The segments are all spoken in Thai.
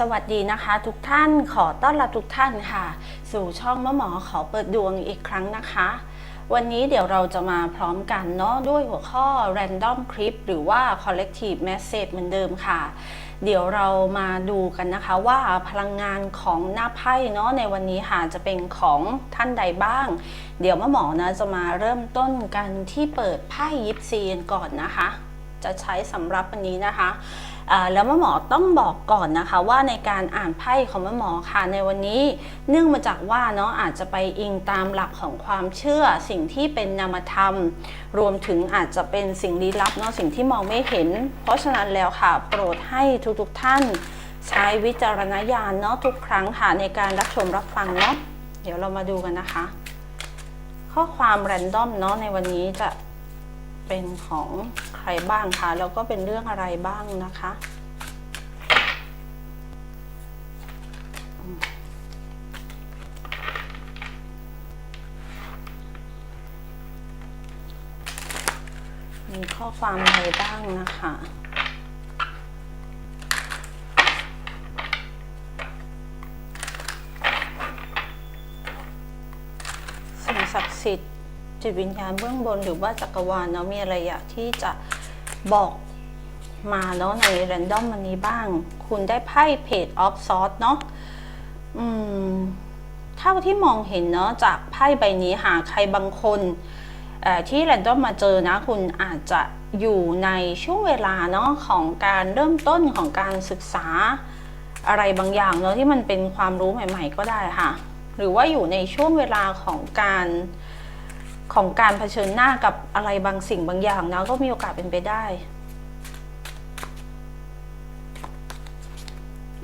สวัสดีนะคะ ทุกท่านขอต้อนรับทุกท่านค่ะ สู่ช่องมะหมอขอเปิดดวงอีกครั้งนะคะ วันนี้เดี๋ยวเราจะมาพร้อมกันเนาะด้วยหัวข้อ random clip หรือว่า collective message เหมือนเดิมค่ะ เดี๋ยวเรามาดูกันนะคะว่าพลังงานของหน้าไพ่เนาะในวันนี้ค่ะจะเป็นของท่านใดบ้าง เดี๋ยวมะหมอนะจะมาเริ่มต้นกันที่เปิดไพ่ยิปซีกันก่อนนะคะ จะใช้สำหรับวันนี้นะคะ แล้วแม่หมอต้องบอกก่อนนะคะว่าในการอ่านไพ่ของแม่หมอค่ะในวันนี้ เนื่องมาจากว่าเนาะอาจจะไปอิงตามหลักของความเชื่อสิ่งที่เป็นนามธรรม รวมถึงอาจจะเป็นสิ่งลี้ลับเนาะสิ่งที่มองไม่เห็น เพราะฉะนั้นแล้วค่ะ โปรดให้ทุกๆท่าน ใช้วิจารณญาณเนาะทุกครั้งค่ะในการรับชมรับฟังเนาะเดี๋ยวเรามาดูกันนะคะ ข้อความแรนดอมเนาะในวันนี้จะ เป็นของใครบ้างคะแล้วก็เป็นเรื่องอะไรบ้างนะคะมีข้อความอะไรบ้างนะคะสิ่งศักดิ์สิทธิ์ จิตวิญญาณเบื้องบนหรือว่าจักรวาลเนาะมีอะไรอยากที่จะบอกมาเนาะในแรนดอมวันนี้บ้าง คุณได้ไพ่เพจออฟซอสเนาะอืมเท่าที่มองเห็นเนาะจากไพ่ใบนี้หาใครบางคนเอ่อที่แรนดอมมาเจอนะ คุณอาจจะอยู่ในช่วงเวลาเนาะของการเริ่มต้นของการศึกษาอะไรบางอย่างเนาะที่มันเป็นความรู้ใหม่ ๆ ก็ได้ค่ะ หรือว่าอยู่ในช่วงเวลาของการ ของการเผชิญหน้ากับอะไรบางสิ่งบางอย่างนะก็มีโอกาสเป็นไปได้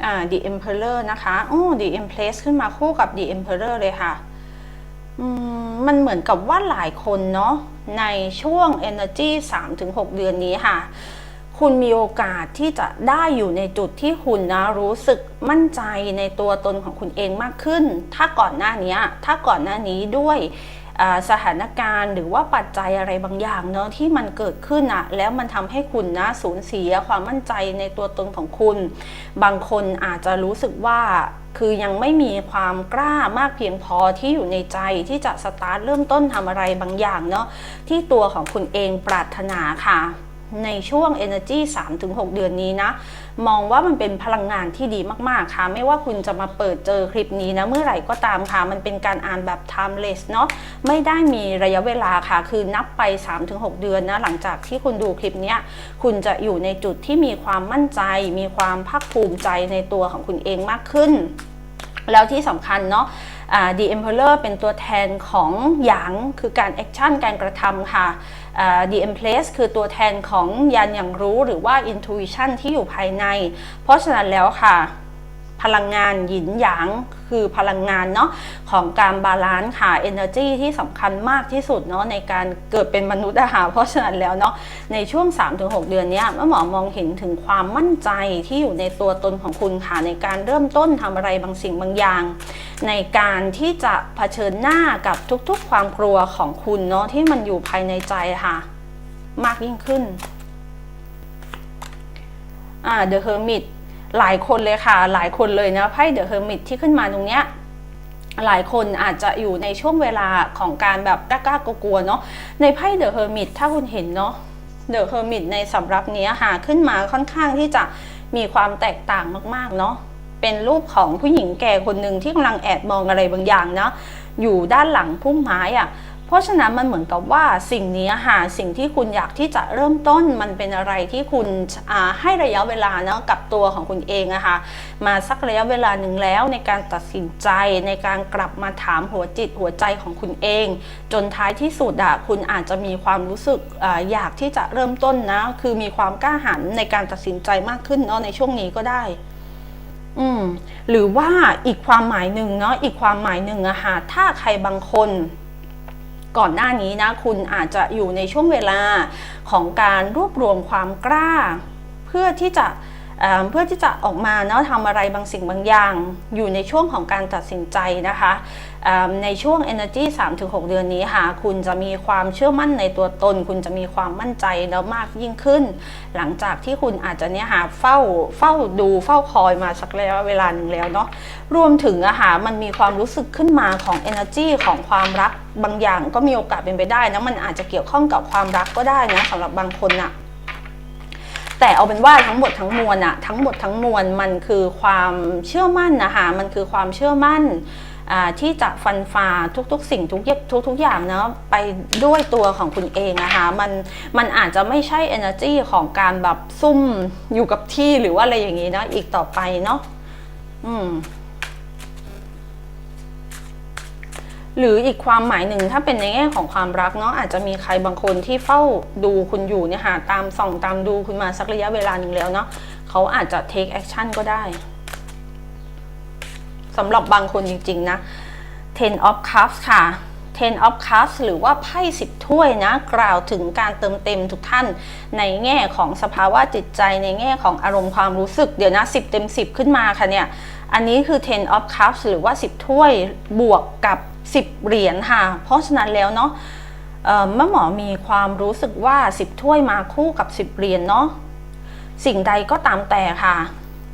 อ่า The Emperor นะคะโอ้ The Empress ขึ้นมาคู่กับ The Emperor เลยค่ะอืมมันเหมือนกับว่าหลายคนเนาะในช่วง Energy 3-6 เดือนนี้ค่ะ คุณมีโอกาสที่จะได้อยู่ในจุดที่คุณนะรู้สึกมั่นใจในตัวตนของคุณเองมากขึ้น ถ้าก่อนหน้านี้ถ้าก่อนหน้านี้ด้วย สถานการณ์หรือว่าปัจจัยอะไรบางอย่างเนาะที่มันเกิดขึ้นอะแล้วมันทำให้คุณนะสูญเสียความมั่นใจในตัวตนของคุณ บางคนอาจจะรู้สึกว่าคือยังไม่มีความกล้ามากเพียงพอที่อยู่ในใจที่จะสตาร์ทเริ่มต้นทำอะไรบางอย่างเนาะที่ตัวของคุณเองปรารถนาค่ะ ในช่วง Energy 3-6 เดือนนี้นะ มองว่ามันเป็นพลังงานที่ดีมากๆค่ะ ไม่ว่าคุณจะมาเปิดเจอคลิปนี้นะ เมื่อไหร่ก็ตามค่ะ มันเป็นการอ่านแบบ timeless เนาะไม่ได้มีระยะเวลาค่ะ คือนับไป 3-6 เดือนนะ หลังจากที่คุณดูคลิปนี้ คุณจะอยู่ในจุดที่มีความมั่นใจ มีความภาคภูมิใจในตัวของคุณเองมากขึ้น แล้วที่สำคัญเนาะอ่า The Emperor เป็นตัวแทนของหยางคือการแอคชั่นการกระทำค่ะ The Empress คือตัวแทนของยานอย่างรู้หรือว่า Intuition ที่อยู่ภายใน เพราะฉะนั้นแล้วค่ะ พลังงานหยินหยางคือพลังงานเนาะของการบาลานซ์ค่ะ energy ที่สำคัญมากที่สุดเนาะในการเกิดเป็นมนุษย์อะค่ะเพราะฉะนั้นแล้วเนาะในช่วง 3-6 เดือนนี้ยแม่หมอมองเห็นถึงความมั่นใจที่อยู่ในตัวตนของคุณค่ะในการเริ่มต้นทำอะไรบางสิ่งบางอย่าง ในการที่จะเผชิญหน้ากับทุกๆ ความกลัวของคุณเนาะที่มันอยู่ภายในใจค่ะ มากยิ่งขึ้นอ่า The Hermit หลายคนเลยค่ะ หลายคนเลยนะไพ่ The Hermit ที่ขึ้นมาตรงเนี้ยหลายคนอาจจะอยู่ในช่วงเวลาของการแบบกล้ากลัวเนาะในไพ่ The Hermit ถ้าคุณเห็นเนาะ The Hermit ในสำรับนี้หาขึ้นมาค่อนข้างที่จะมีความแตกต่างมากๆเนาะเป็นรูปของผู้หญิงแก่คนหนึ่งที่กำลังแอบมองอะไรบางอย่างนะอยู่ด้านหลังพุ่มไม้อะ่ะ เพราะฉะนั้นมันเหมือนกับว่าสิ่งนี้หาสิ่งที่คุณอยากที่จะเริ่มต้นมันเป็นอะไรที่คุณให้ระยะเวลาเนาะกับตัวของคุณเองอะคะมาสักระยะเวลาหนึ่งแล้วในการตัดสินใจในการกลับมาถามหัวจิตหัวใจของคุณเอง จนท้ายที่สุดอะคุณอาจจะมีความรู้สึกออยากที่จะเริ่มต้นนะคือมีความกล้าหาญในการตัดสินใจมากขึ้นเนาะในช่วงนี้ก็ได้อืมหรือว่าอีกความหมายหนึ่งเนาะอีกความหมายหนึ่งอะค่ะถ้าใครบางคน ก่อนหน้านี้นะคุณอาจจะอยู่ในช่วงเวลาของการรวบรวมความกล้า เพื่อที่จะ เพื่อที่จะออกมาเนาะทำอะไรบางสิ่งบางอย่าง อยู่ในช่วงของการตัดสินใจนะคะในช่วง Energy 3-6 เดือนนี้ค่ะคุณจะมีความเชื่อมั่นในตัวตน คุณจะมีความมั่นใจแล้วมากยิ่งขึ้น หลังจากที่คุณอาจจะเนี่ยค่ะเฝ้าเฝ้าดูเฝ้าคอยมาสักระยะเวลาหนึ่งแล้วเนาะรวมถึงอะค่ะมันมีความรู้สึกขึ้นมาของ Energy ของความรักบางอย่างก็มีโอกาสเป็นไปได้นะมันอาจจะเกี่ยวข้องกับความรักก็ได้นะสำหรับบางคนอะ แต่เอาเป็นว่าทั้งหมดทั้งมวลอะทั้งหมดทั้งมวลมันคือความเชื่อมั่นนะคะมันคือความเชื่อมั่นที่จะฟันฝ่าทุกๆ สิ่งทุกทุกทุกอย่างเนาะไปด้วยตัวของคุณเองนะคะมันมันอาจจะไม่ใช่ energy ของการแบบซุ่มอยู่กับที่หรือว่าอะไรอย่างนี้นะอีกต่อไปเนาะอืม หรืออีกความหมายหนึ่งถ้าเป็นในแง่ของความรักเนาะอาจจะมีใครบางคนที่เฝ้าดูคุณอยู่เนี่ยค่ะตามส่องตามดูคุณมาสักระยะเวลาหนึ่งแล้วเนาะเขาอาจจะ take action ก็ได้สำหรับบางคนจริง ๆ นะ ten of cups ค่ะ ten of cups หรือว่าไพ่สิบถ้วยนะ กล่าวถึงการเติมเต็มทุกท่าน ในแง่ของสภาวะจิตใจในแง่ของอารมณ์ความรู้สึกเดี๋ยวนะ10เต็ม10ขึ้นมาค่ะเนี่ย อันนี้คือ ten of cups หรือว่า10ถ้วยบวกกับ 10 เหรียญค่ะ เพราะฉะนั้นแล้วเนาะเมื่อหมอมีความรู้สึกว่า 10 ถ้วยมาคู่กับ 10 เหรียญเนาะสิ่งใดก็ตามแต่ค่ะ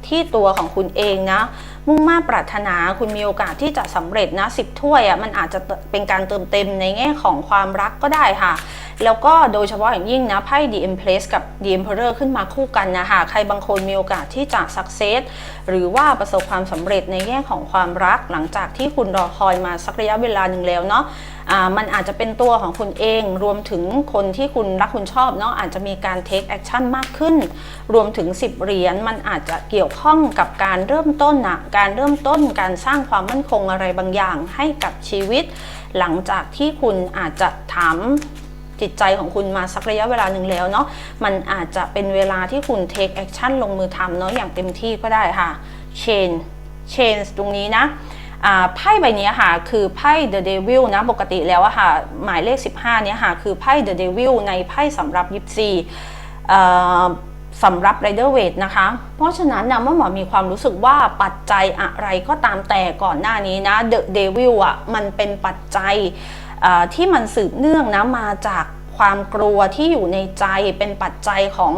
ที่ตัวของคุณเองนะ มุ่งมา่ปรารถนาคุณมีโอกาสที่จะสำเร็จนะสิบถ้วยอะมันอาจจะเป็นการเติมเต็มในแง่ของความรักก็ได้ค่ะ แล้วก็โดยเฉพาะอย่างยิ่งนะไพ่ The Empress กับ The Emperor ขึ้นมาคู่กันนะคะใครบางคนมีโอกาสที่จะ success หรือว่าประสบความสำเร็จในแง่ของความรักหลังจากที่คุณรอคอยมาสักระยะเวลาหนึ่งแล้วเนาะมันอาจจะเป็นตัวของคุณเองรวมถึงคนที่คุณรักคุณชอบเนาะอาจจะมีการ take action มากขึ้น รวมถึง 10 เหรียญมันอาจจะเกี่ยวข้องกับการเริ่มต้นอะการเริ่มต้นการสร้างความมั่นคงอะไรบางอย่างให้กับชีวิต หลังจากที่คุณอาจจะถาม จิตใจของคุณมาสักระยะเวลาหนึ่งแล้วเนาะมันอาจจะเป็นเวลาที่คุณ take action ลงมือทำเนาะอย่างเต็มที่ก็ได้ค่ะ change change ตรงนี้นะไพ่ใบนี้ค่ะคือไพ่ The Devil นะปกติแล้วอะค่ะหมายเลข 15เนี่ยค่ะคือไพ่ The Devil ในไพ่สำหรับยิปซีสำหรับ Rider Waite นะคะ เพราะฉะนั้นนะเมื่อหมอมีความรู้สึกว่าปัจจัยอะไรก็ตามแต่ก่อนหน้านี้นะ The Devil อะมันเป็นปัจจัย ที่มันสืบเนื่องนะมาจากความกลัวที่อยู่ในใจเป็นปัจจัยของ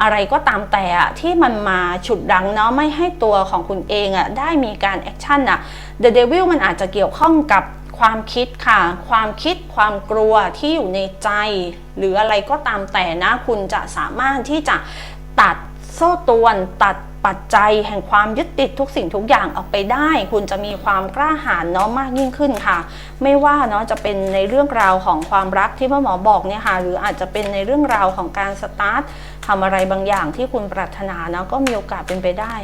อะไรก็ตามแต่ที่มันมาฉุดรั้งเนาะไม่ให้ตัวของคุณเองอะได้มีการแอคชั่นอะ The Devil มันอาจจะเกี่ยวข้องกับความคิดค่ะ ความคิดความกลัวที่อยู่ในใจ หรืออะไรก็ตามแต่นะ คุณจะสามารถที่จะตัดโซ่ตวนตัด ปัจจัยแห่งความยึดติดทุกสิ่งทุกอย่างออกไปได้ คุณจะมีความกล้าหาญเนาะมากยิ่งขึ้นค่ะ ไม่ว่าเนาะจะเป็นในเรื่องราวของความรักที่พ่อหมอบอกเนี่ยค่ะหรืออาจจะเป็นในเรื่องราวของการสตาร์ททำอะไรบางอย่างที่คุณปรารถนาเนาะก็มีโอกาสเป็นไปได้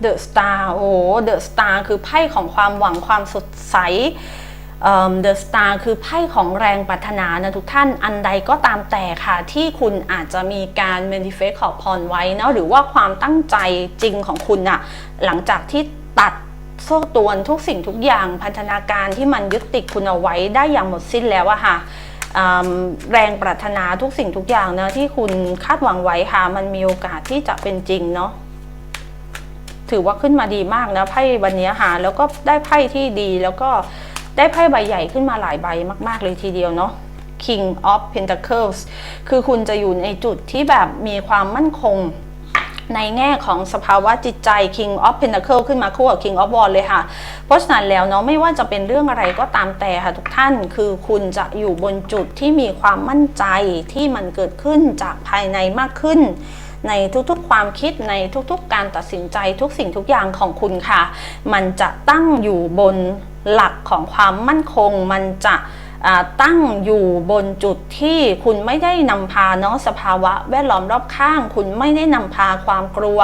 เดอะสตาร์โอ้เดอะสตาร์คือไพ่ของความหวังความสดใส เดอะสตาร์คือไพ่ของแรงปรารถนานะทุกท่านอันใดก็ตามแต่ค่ะ ที่คุณอาจจะมีการ manifest ขอพรไว้เนาะหรือว่าความตั้งใจจริงของคุณอะหลังจากที่ตัดโซ่ตวนทุกสิ่งทุกอย่างพันธนาการที่มันยึดติดคุณเอาไว้ได้อย่างหมดสิ้นแล้วอะค่ะแรงปรารถนาทุกสิ่งทุกอย่างนะที่คุณคาดหวังไว้ค่ะ มันมีโอกาสที่จะเป็นจริงเนาะถือว่าขึ้นมาดีมากนะไพ่วันนี้ค่ะแล้วก็ได้ไพ่ที่ดีแล้วก็ ได้ไพ่ใบใหญ่ขึ้นมาหลายใบมากๆเลยทีเดียวเนาะ King of Pentacles คือคุณจะอยู่ในจุดที่แบบมีความมั่นคงในแง่ของสภาวะจิตใจ King of Pentacle ขึ้นมาคู่กับ King of Wands เลยค่ะ เพราะฉะนั้นแล้วเนาะไม่ว่าจะเป็นเรื่องอะไรก็ตามแต่ค่ะทุกท่านคือคุณจะอยู่บนจุดที่มีความมั่นใจที่มันเกิดขึ้นจากภายในมากขึ้น ในทุกๆความคิดในทุกๆการตัดสินใจทุกสิ่งทุกอย่างของคุณค่ะ มันจะตั้งอยู่บนหลักของความมั่นคง มันจะตั้งอยู่บนจุดที่คุณไม่ได้นำพาเนาะสภาวะแวดล้อมรอบข้าง คุณไม่ได้นำพาความกลัว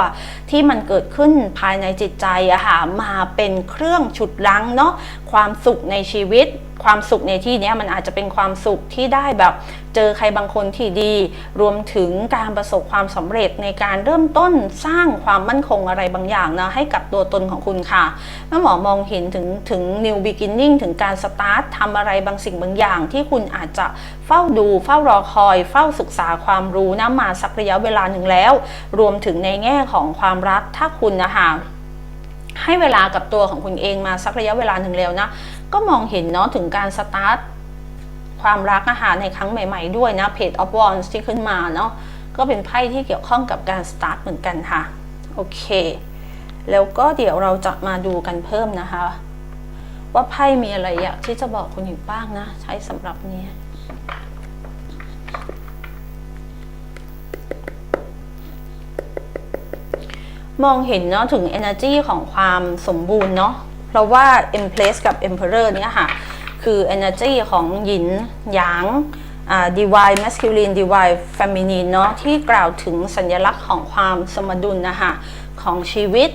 ที่มันเกิดขึ้นภายในจิตใจอะค่ะมาเป็นเครื่องฉุดรั้งเนาะความสุขในชีวิต ความสุขในที่นี้มันอาจจะเป็นความสุขที่ได้แบบ เจอใครบางคนที่ดี รวมถึงการประสบความสำเร็จในการเริ่มต้นสร้างความมั่นคงอะไรบางอย่างนะให้กับตัวตนของคุณค่ะแม่หมอมองเห็นถึงถึง new beginning ถึงการสตาร์ททำอะไรบางสิ่งบางอย่าง ที่คุณอาจจะเฝ้าดู เฝ้ารอคอย เฝ้าศึกษาความรู้นะมาสักระยะเวลาหนึ่งแล้ว รวมถึงในแง่ของความรักถ้าคุณนะคะให้เวลากับตัวของคุณเองมาสักระยะเวลาหนึ่งแล้วนะ ก็มองเห็นเนาะถึงการสตาร์ทความรักอาหารในครั้งใหม่ ๆ ด้วยนะ Page of Wands ที่ขึ้นมาเนาะก็เป็นไพ่ที่เกี่ยวข้องกับการสตาร์ทเหมือนกันค่ะ โอเค แล้วก็เดี๋ยวเราจะมาดูกันเพิ่มนะคะ ว่าไพ่มีอะไรอยากที่จะบอกคุณอยู่บ้างนะ ใช้สำหรับนี้มองเห็นเนาะถึง energy ของความสมบูรณ์เนาะ เพราะว่า Empress กับ Emperor เนี่ยค่ะ คือ energy ของหยินหยางอ่า divine masculine divine feminine เนาะที่กล่าวถึงสัญลักษณ์ของความสมดุลนะคะของชีวิต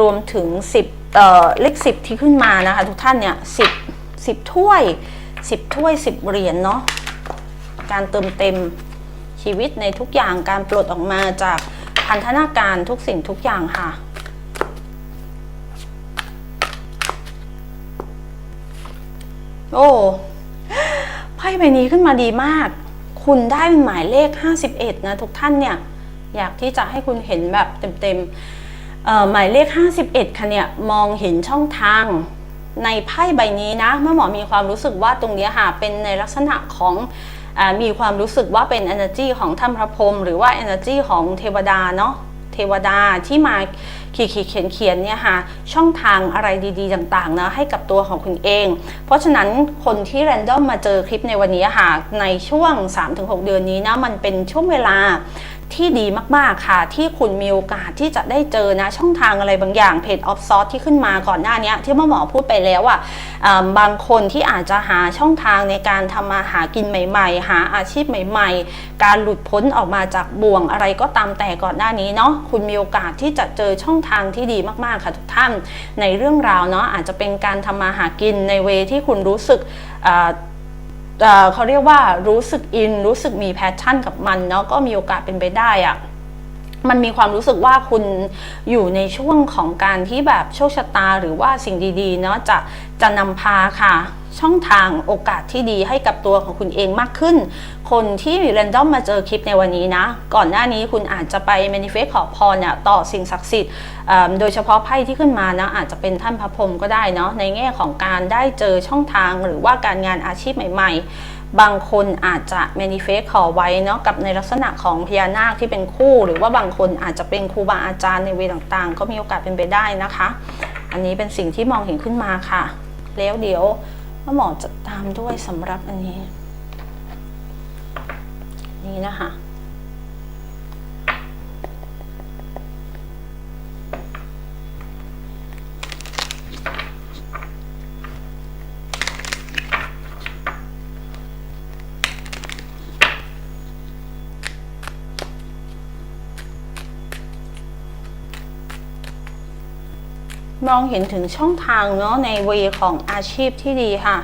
รวมถึง 10เอ่อเลข10ที่ขึ้นมานะคะ ทุกท่านเนี่ย10 10ถ้วย10ถ้วย10เหรียญเนาะการเติมเต็มชีวิตในทุกอย่างการปลดออกมาจากพันธนาการทุกสิ่งทุกอย่างค่ะ โอ้ไพ่ใบนี้ขึ้นมาดีมาก คุณได้เป็นหมายเลข 51 นะ ทุกท่านเนี่ย อยากที่จะให้คุณเห็นแบบเต็มๆหมายเลข 51ค่ะเนี่ยมองเห็นช่องทางในไพ่ใบนี้นะ เมื่อหมอมีความรู้สึกว่าตรงนี้ค่ะเป็นในลักษณะของอมีความรู้สึกว่าเป็น energy ของท่านพระพรหมหรือว่า energy ของเทวดาเนาะ เทวดาที่มาขีดขีดเขียนเขียนเนี่ยค่ะช่องทางอะไรดีๆ ต่างๆนะให้กับตัวของคุณเอง เพราะฉะนั้นคนที่แรนดอมมาเจอคลิปในวันนี้ค่ะในช่วง 3-6 เดือนนี้นะมันเป็นช่วงเวลา ที่ดีมากๆค่ะ ที่คุณมีโอกาสที่จะได้เจอนะช่องทางอะไรบางอย่างเพจออฟซอร์ที่ขึ้นมาก่อนหน้านี้ที่เมื่อหมอพูดไปแล้วอะอ่าบางคนที่อาจจะหาช่องทางในการทำมาหากินใหม่ ๆ หาอาชีพใหม่ ๆ การหลุดพ้นออกมาจากบ่วงอะไรก็ตามแต่ก่อนหน้านี้เนาะคุณมีโอกาสที่จะเจอช่องทางที่ดีมากๆค่ะทุกท่านในเรื่องราวเนาะอาจจะเป็นการทำมาหากินในเวที่คุณรู้สึกอ่า เขาเรียกว่ารู้สึกอิน รู้สึกมีแพชชั่นกับมันเนาะก็มีโอกาสเป็นไปได้อะมันมีความรู้สึกว่าคุณอยู่ในช่วงของการที่แบบโชคชะตาหรือว่าสิ่งดีๆเนาะจะจะนำพาค่ะ ช่องทางโอกาสที่ดีให้กับตัวของคุณเองมากขึ้น คนที่เรนดอมมาเจอคลิปในวันนี้นะ ก่อนหน้านี้คุณอาจจะไป manifest ขอพรเนี่ยต่อสิ่งศักดิ์สิทธิ์โดยเฉพาะไพ่ที่ขึ้นมานะอาจจะเป็นท่านพระพรหมก็ได้เนาะในแง่ของการได้เจอช่องทางหรือว่าการงานอาชีพใหม่ๆบางคนอาจจะ manifest ขอไว้เนาะกับในลักษณะของพญานาคที่เป็นคู่ หรือว่าบางคนอาจจะเป็นครูบาอาจารย์ในเวต่างๆ ก็มีโอกาสเป็นไปได้นะคะ อันนี้เป็นสิ่งที่มองเห็นขึ้นมาค่ะ แล้วเดี๋ยว แล้วหมอจะตามด้วยสำหรับอันนี้ นี่นะคะ มองเห็นถึงช่องทางเนาะในเวของอาชีพที่ดีค่ะ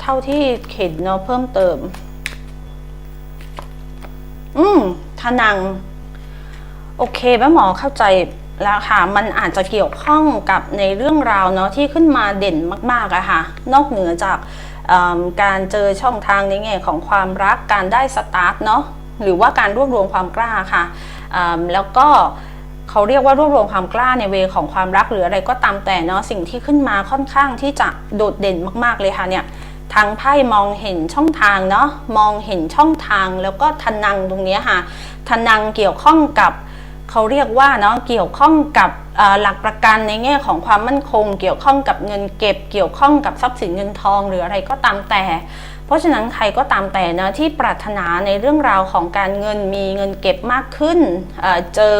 เท่าที่เข็นเนาะเพิ่มเติม อืมทนัง โอเคแม่หมอเข้าใจแล้วค่ะ มันอาจจะเกี่ยวข้องกับในเรื่องราวเนาะที่ขึ้นมาเด่นมากๆอะค่ะ นอกเหนือจากการเจอช่องทางในแง่ของความรักการได้สตาร์ทเนาะหรือว่าการรวบรวมความกล้าค่ะแล้วก็ เขาเรียกว่ารวบรวมความกล้าในเวของความรักหรืออะไรก็ตามแต่เนาะสิ่งที่ขึ้นมาค่อนข้างที่จะโดดเด่นมาก ๆเลยค่ะเนี่ยทางไพ่มองเห็นช่องทางเนาะมองเห็นช่องทางแล้วก็ทนังตรงนี้ค่ะทนังเกี่ยวข้องกับเขาเรียกว่าเนาะเกี่ยวข้องกับหลักประกันในแง่ของความมั่นคง เกี่ยวข้องกับเงินเก็บ เกี่ยวข้องกับทรัพย์สินเงินทองหรืออะไรก็ตามแต่ เพราะฉะนั้นใครก็ตามแต่นะที่ปรารถนาในเรื่องราวของการเงินมีเงินเก็บมากขึ้นเเจอ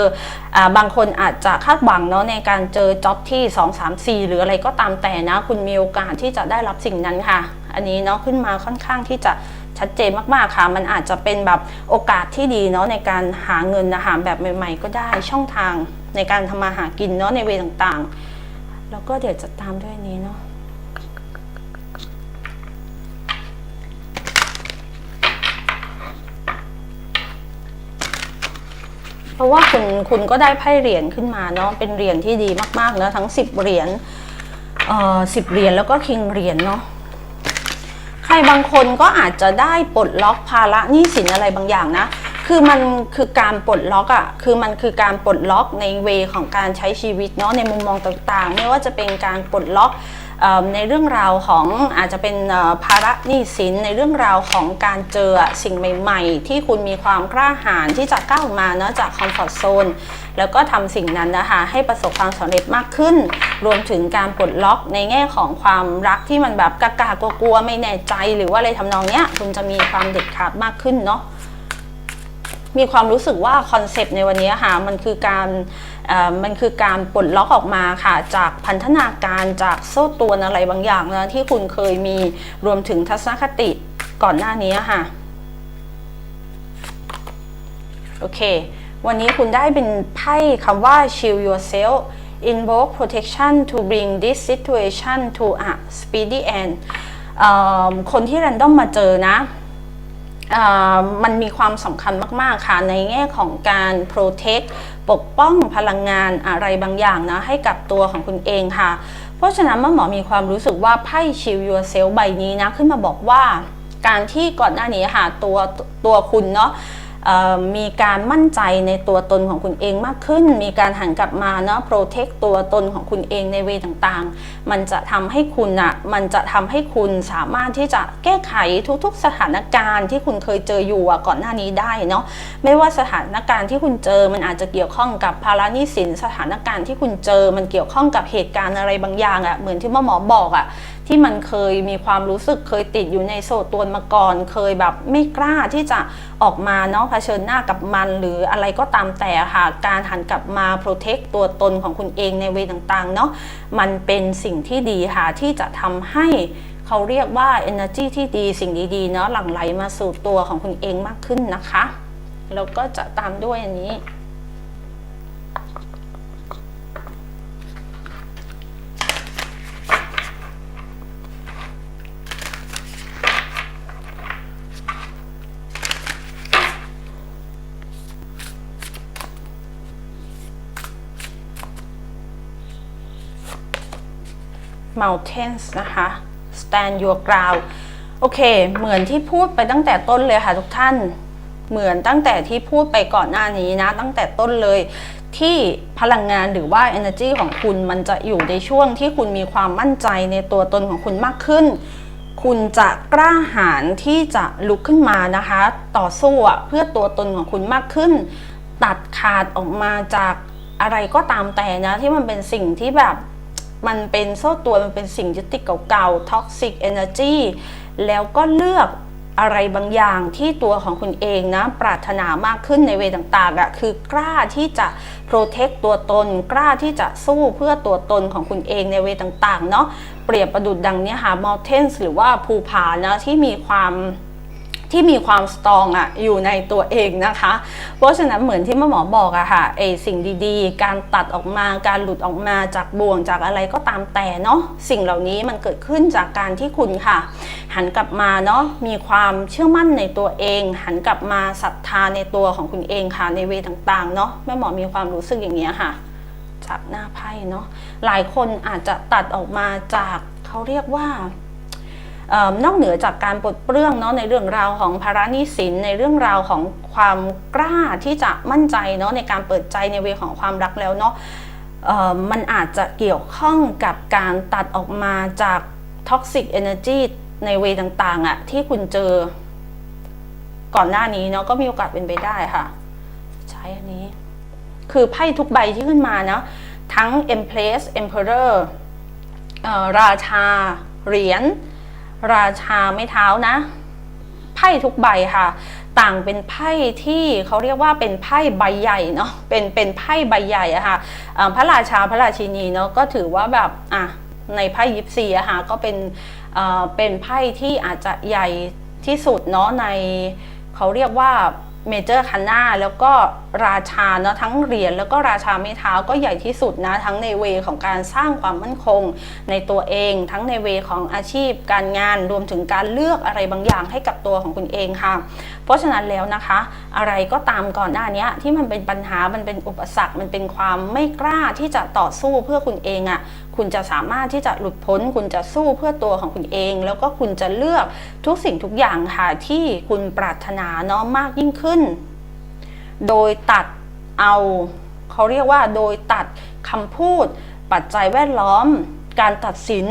บางคนอาจจะคาดหวังเนาะในการเจอจ็อบที่ 2 3 4 หรืออะไรก็ตามแต่นะ คุณมีโอกาสที่จะได้รับสิ่งนั้นค่ะ อันนี้เนาะขึ้นมาค่อนข้างที่จะชัดเจนมากๆค่ะ มันอาจจะเป็นแบบโอกาสที่ดีเนาะในการหาเงินนะคะแบบใหม่ ๆ ก็ได้ช่องทางในการทำมาหากินเนาะในเวต่างๆ แล้วก็เดี๋ยวจะตามด้วยนี้เนาะ เพราะว่าคุณคุณก็ได้ไพ่เหรียญขึ้นมาเนาะเป็นเหรียญที่ดีมากๆนะทั้ง 10 เหรียญเอ่อสิบเหรียญแล้วก็คิงเหรียญเนาะใครบางคนก็อาจจะได้ปลดล็อกภาระหนี้สินอะไรบางอย่างนะคือมันคือการปลดล็อกอะ่ะคือมันคือการปลดล็อกในเวของการใช้ชีวิตเนาะในมุมมองต่างๆ ไม่ว่าจะเป็นการปลดล็อก ในเรื่องราวของอาจจะเป็นภาระหนี้สินในเรื่องราวของการเจอสิ่งใหม่ ๆ ที่คุณมีความกล้าหาญที่จะก้าวมาเนาะจากคอมฟอร์ทโซนแล้วก็ทำสิ่งนั้นนะคะให้ประสบความสำเร็จมากขึ้น รวมถึงการปลดล็อกในแง่ของความรักที่มันแบบกากากลัวๆไม่แน่ใจหรือว่าอะไรทำนองเนี้ยคุณจะมีความเด็ดขาดมากขึ้นเนาะมีความรู้สึกว่าคอนเซปต์ในวันนี้ค่ะมันคือการ มันคือการปลดล็อกออกมาค่ะ จากพันธนาการจากโซ่ตรวนอะไรบางอย่างนะที่คุณเคยมีรวมถึงทัศนคติก่อนหน้านี้ค่ะ โอเค วันนี้คุณได้เป็นไพ่คำว่า shield yourself invoke protection to bring this situation to a speedy end คนที่ random มาเจอนะ มันมีความสำคัญมาก ๆ ค่ะ ในแง่ของการโปรเทคปกป้องพลังงานอะไรบางอย่างนะ ให้กับตัวของคุณเองค่ะ เพราะฉะนั้นเมื่อหมอมีความรู้สึกว่าไพ่ชิวยูเซลใบนี้นะ ขึ้นมาบอกว่าการที่ก่อนหน้านี้ค่ะตัวตัวคุณเนาะ มีการมั่นใจในตัวตนของคุณเองมากขึ้น มีการหันกลับมาเนาะ protect ตัวตนของคุณเองในเวต่างๆ มันจะทำให้คุณอะมันจะทำให้คุณสามารถที่จะแก้ไขทุกๆ สถานการณ์ที่คุณเคยเจออยู่ก่อนหน้านี้ได้เนาะไม่ว่าสถานการณ์ที่คุณเจอมันอาจจะเกี่ยวข้องกับภาระหนี้สินสถานการณ์ที่คุณเจอมันเกี่ยวข้องกับเหตุการณ์อะไรบางอย่างอะเหมือนที่หมอหมอบอกอะ ที่มันเคยมีความรู้สึกเคยติดอยู่ในโซตรวนมาก่อน เคยแบบไม่กล้าที่จะออกมาเนาะเผชิญหน้ากับมันหรืออะไรก็ตามแต่ค่ะ การหันกลับมา protect ตัวตนของคุณเองในเวต่างๆเนาะมันเป็นสิ่งที่ดีค่ะที่จะทำให้เขาเรียกว่า energy ที่ดีสิ่งดีๆเนาะหลั่งไหลมาสู่ตัวของคุณเองมากขึ้นนะคะแล้วก็จะตามด้วยอันนี้ mountains นะคะ stand your ground โอเค เหมือนที่พูดไปตั้งแต่ต้นเลยค่ะทุกท่าน เหมือนตั้งแต่ที่พูดไปก่อนหน้านี้นะ ตั้งแต่ต้นเลยที่พลังงานหรือว่า energy ของคุณมันจะอยู่ในช่วงที่คุณมีความมั่นใจในตัวตนของคุณมากขึ้น คุณจะกล้าหาญที่จะลุกขึ้นมานะคะ ต่อสู้เพื่อตัวตนของคุณมากขึ้น ตัดขาดออกมาจากอะไรก็ตามแต่นะที่มันเป็นสิ่งที่แบบ มันเป็นโซ่ตัวมันเป็นสิ่งยึดติดเก่าๆ toxic energy แล้วก็เลือกอะไรบางอย่างที่ตัวของคุณเองนะ ปรารถนามากขึ้นในเวต่างๆอะคือกล้าที่จะ protect ตัวตน กล้าที่จะสู้เพื่อตัวตนของคุณเองในเวต่างๆ เนาะเปรียบประดุดดังเนี้ยค่ะ mountains หรือว่าภูผานะที่มีความ ที่มีความสตรองอะอยู่ในตัวเองนะคะ เพราะฉะนั้นเหมือนที่แม่หมอบอกอะค่ะไอสิ่งดีๆ การตัดออกมาการหลุดออกมาจากบ่วงจากอะไรก็ตามแต่เนาะสิ่งเหล่านี้มันเกิดขึ้นจากการที่คุณค่ะ หันกลับมาเนาะมีความเชื่อมั่นในตัวเอง หันกลับมาศรัทธาในตัวของคุณเองค่ะในเวต่างๆเนาะแม่หมอมีความรู้สึกอย่างนี้ยค่ะ จากหน้าไพ่เนาะหลายคนอาจจะตัดออกมาจากเขาเรียกว่า นอกเหนือจากการปลดเปลื้องเนาะในเรื่องราวของภาระหนี้สินในเรื่องราวของความกล้าที่จะมั่นใจเนาะในการเปิดใจในเวของความรักแล้วเนาะมันอาจจะเกี่ยวข้องกับการตัดออกมาจากท็อกซิกเอเนอร์จีในเวต่างๆอะที่คุณเจอก่อนหน้านี้เนาะก็มีโอกาสเป็นไปได้ค่ะ ใช้อันนี้ คือไพ่ทุกใบที่ขึ้นมานะทั้ง Empress Emperor เอ่อราชา เหรียญ ราชาไม่เท้านะ ไพ่ทุกใบค่ะ ต่างเป็นไพ่ที่เขาเรียกว่าเป็นไพ่ใบใหญ่เนาะเป็นเป็นไพ่ใบใหญ่อะค่ะพระราชาพระราชินีเนาะก็ถือว่าแบบอะในไพ่ยิปซีอะค่ะก็เป็นอ่อเป็นไพ่ที่อาจจะใหญ่ที่สุดเนาะในเขาเรียกว่า เมเจอร์คันนาแล้วก็ราชาเนาะทั้งเหรียญแล้วก็ราชาไม้เท้าก็ใหญ่ที่สุดนะทั้งในเวของการสร้างความมั่นคงในตัวเอง ทั้งในเวของอาชีพ การงานรวมถึงการเลือกอะไรบางอย่างให้กับตัวของคุณเองค่ะ เพราะฉะนั้นแล้วนะคะ อะไรก็ตามก่อนหน้านี้ที่มันเป็นปัญหามันเป็นอุปสรรคมันเป็นความไม่กล้าที่จะต่อสู้เพื่อคุณเองอะ่ะ คุณจะสามารถที่จะหลุดพ้น คุณจะสู้เพื่อตัวของคุณเอง แล้วก็คุณจะเลือกทุกสิ่งทุกอย่างค่ะที่คุณปรารถนาเนาะมากยิ่งขึ้น โดยตัดเอาเขาเรียกว่าโดยตัดคำพูด ปัจจัยแวดล้อม การตัดสิน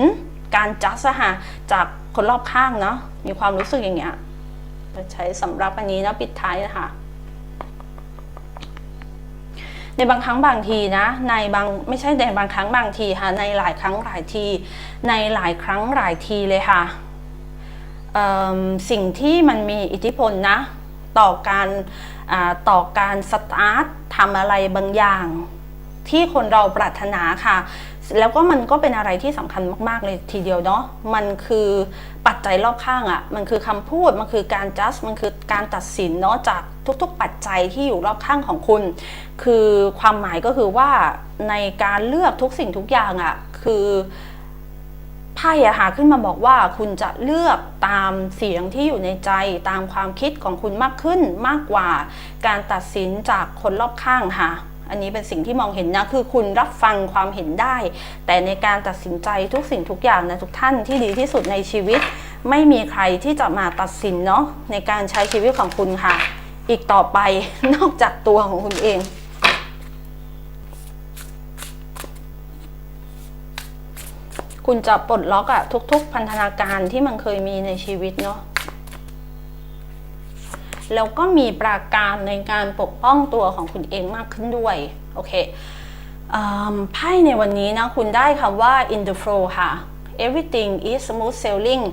การจัดสหะจากคนรอบข้างเนาะมีความรู้สึกอย่างเงี้ยใช้สำหรับอันนี้นะปิดท้ายนะคะ ในบางครั้งบางทีนะ ในบางไม่ใช่ในบางครั้งบางทีค่ะในหลายครั้งหลายที ในหลายครั้งหลายทีเลยค่ะสิ่งที่มันมีอิทธิพลนะ ต่อการต่อการสตาร์ททำอะไรบางอย่าง ที่คนเราปรารถนาค่ะ แล้วก็มันก็เป็นอะไรที่สำคัญมาก ๆ เลยทีเดียวเนาะ มันคือปัจจัยรอบข้างอะ่ะ มันคือคำพูด มันคือการ just มันคือการตัดสินเนาะจากทุกๆ ปัจจัยที่อยู่รอบข้างของคุณ คือความหมายก็คือว่าในการเลือกทุกสิ่งทุกอย่างอะ่ะ คือไพ่อะหาขึ้นมาบอกว่าคุณจะเลือกตามเสียงที่อยู่ในใจตามความคิดของคุณมากขึ้นมากกว่า การตัดสินจากคนรอบข้างค่ะ อันนี้เป็นสิ่งที่มองเห็นนะคือคุณรับฟังความเห็นได้ แต่ในการตัดสินใจทุกสิ่งทุกอย่างนะทุกท่านที่ดีที่สุดในชีวิต ไม่มีใครที่จะมาตัดสินเนาะในการใช้ชีวิตของคุณค่ะ อีกต่อไปนอกจากตัวของคุณเองคุณจะปลดล็อกอะทุก ๆ พันธนาการที่มันเคยมีในชีวิตเนาะ แล้วก็มีปราการในการปกป้องตัวของคุณเองมากขึ้นด้วยโอเคไพ่ในวันนี้นะคุณได้คำว่า in the flow ค่ะ everything is smooth sailing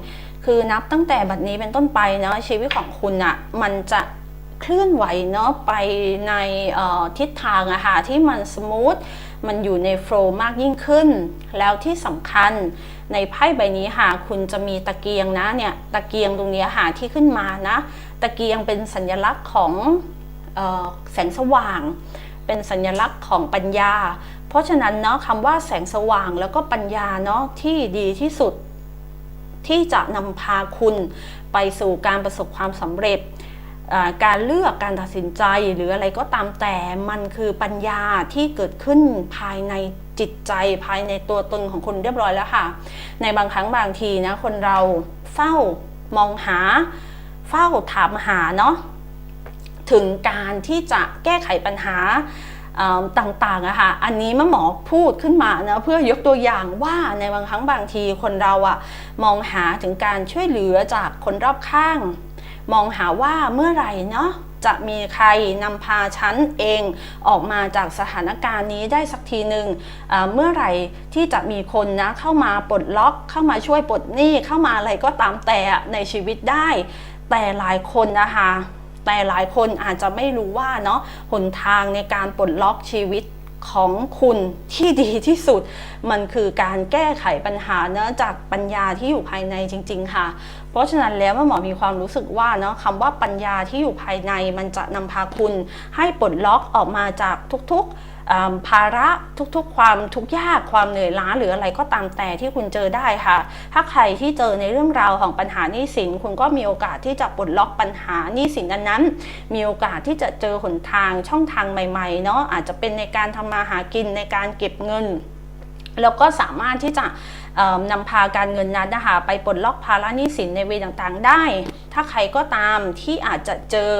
คือนับตั้งแต่บัดนี้เป็นต้นไปเนาะชีวิตของคุณอะมันจะเคลื่อนไหวเนาะไปในทิศทางอะค่ะที่มันสมูทมันอยู่ในโฟล์มากยิ่งขึ้น แล้วที่สำคัญในไพ่ใบนี้ค่ะคุณจะมีตะเกียงนะเนี่ยตะเกียงตรงนี้ค่ะที่ขึ้นมานะ ตะเกียงเป็นสัญลักษณ์ของออแสงสว่าง เป็นสัญลักษณ์ของปัญญา เพราะฉะนั้นเนาะคำว่าแสงสว่างแล้วก็ปัญญาเนาะที่ดีที่สุด ที่จะนำพาคุณไปสู่การประสบความสำเร็จการเลือกการตัดสินใจหรืออะไรก็ตามแต่มันคือปัญญาที่เกิดขึ้นภายในจิตใจภายในตัวตนของคุณเรียบร้อยแล้วค่ะ ในบางครั้งบางทีนะคนเราเฝ้ามองหา เฝ้าถามหาเนาะถึงการที่จะแก้ไขปัญหาต่างๆอะค่ะ อันนี้แม่หมอพูดขึ้นมานะเพื่อยกตัวอย่างว่าในบางครั้งบางทีคนเราอะมองหาถึงการช่วยเหลือจากคนรอบข้าง มองหาว่าเมื่อไหร่เนาะจะมีใครนำพาฉันเองออกมาจากสถานการณ์นี้ได้สักทีหนึ่งเมื่อไหร่ที่จะมีคนนะเข้ามาปลดล็อกเข้ามาช่วยปลดหนี้เข้ามาอะไรก็ตามแต่ในชีวิตได้ แต่หลายคนนะคะ แต่หลายคนอาจจะไม่รู้ว่าเนาะหนทางในการปลดล็อกชีวิตของคุณที่ดีที่สุด มันคือการแก้ไขปัญหาเนื้อจากปัญญาที่อยู่ภายในจริง ๆ ค่ะ เพราะฉะนั้นแล้วหมอมีความรู้สึกว่าเนาะคำว่าปัญญาที่อยู่ภายในมันจะนำพาคุณให้ปลดล็อกออกมาจากทุกๆ ภาระทุกๆ ความทุกข์ยากความเหนื่อยล้าหรืออะไรก็ตามแต่ที่คุณเจอได้ค่ะ ถ้าใครที่เจอในเรื่องราวของปัญหาหนี้สินคุณก็มีโอกาสที่จะปลดล็อกปัญหาหนี้สินนั้นๆมีโอกาสที่จะเจอหนทางช่องทางใหม่ๆเนาะอาจจะเป็นในการทำมาหากินในการเก็บเงิน แล้วก็สามารถที่จะ นำพาการเงินนั้นนะคะไปปลดล็อกภาระหนี้สินในเวต่างๆ ได้ ถ้าใครก็ตามที่อาจจะเจอ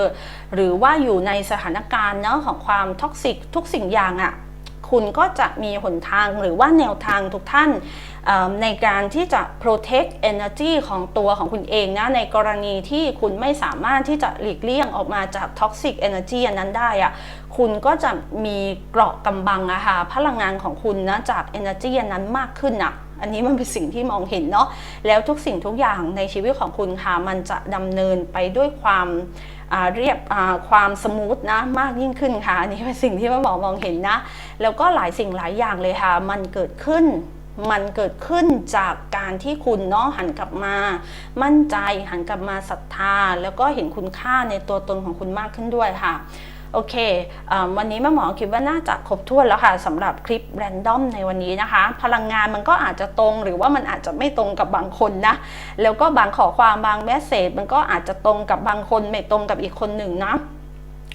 หรือว่าอยู่ในสถานการณ์เนาะของความท็อกซิกทุกสิ่งอย่างอะ่ะคุณก็จะมีหนทางหรือว่าแนวทางทุกท่านในการที่จะ protect energy ของตัวของคุณเองนะ ในกรณีที่คุณไม่สามารถที่จะหลีกเลี่ยงออกมาจาก toxic energy อันนั้นได้อะคุณก็จะมีเกราะกำบังอะค่ะพลังงานของคุณนะจาก energy อันนั้นมากขึ้นอะ อันนี้มันเป็นสิ่งที่มองเห็นเนาะแล้วทุกสิ่งทุกอย่างในชีวิตของคุณค่ะมันจะดำเนินไปด้วยความเรียบความสมูทนะมากยิ่งขึ้นค่ะอันนี้เป็นสิ่งที่แม่หมอมองเห็นนะ แล้วก็หลายสิ่งหลายอย่างเลยค่ะ มันเกิดขึ้นมันเกิดขึ้นจากการที่คุณเนาะหันกลับมา มั่นใจหันกลับมาศรัทธา แล้วก็เห็นคุณค่าในตัวตนของคุณมากขึ้นด้วยค่ะ โอเควันนี้แม่หมอคิดว่าน่าจะครบถ้วนแล้วค่ะสำหรับคลิปแรนดอมในวันนี้นะคะ พลังงานมันก็อาจจะตรงหรือว่ามันอาจจะไม่ตรงกับบางคนนะ แล้วก็บางขอความบางแมสเซจมันก็อาจจะตรงกับบางคนไม่ตรงกับอีกคนหนึ่งนะ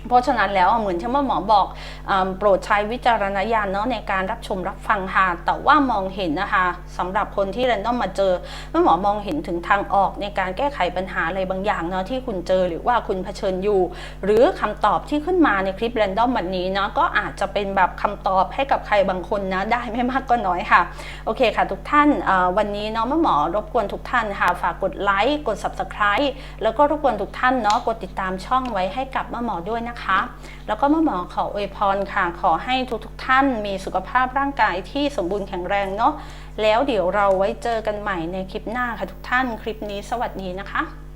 เพราะฉะนั้นแล้วเหมือนที่ว่าหมอบอกอโปรดใช้วิจารณญาณเนาะในการรับชมรับฟังค่ะแต่ว่ามองเห็นนะคะสำหรับคนที่เรนดอมมาเจอแม่หมอมองเห็นถึงทางออกในการแก้ไขปัญหาอะไรบางอย่างเนาะที่คุณเจอหรือว่าคุณเผชิญอยู่ หรือคำตอบที่ขึ้นมาในคลิปเรนดอมวันนี้เนาะก็อาจจะเป็นแบบคำตอบให้กับใครบางคนนะได้ไม่มากก็น้อยค่ะโอเคค่ะ ทุกท่านวันนี้เนาะแม่หมอรบกวนทุกท่านค่ะฝากกดไลค์กด subscribe แล้วก็รบกวนทุกท่านเนาะกดติดตามช่องไว้ให้กับแม่หมอด้วยนะคะ แล้วก็แม่หมอขออวยพรค่ะ ขอให้ทุกๆทท่านมีสุขภาพร่างกายที่สมบูรณ์แข็งแรงเนาะแล้วเดี๋ยวเราไว้เจอกันใหม่ในคลิปหน้าค่ะทุกท่านคลิปนี้สวัสดีนะคะ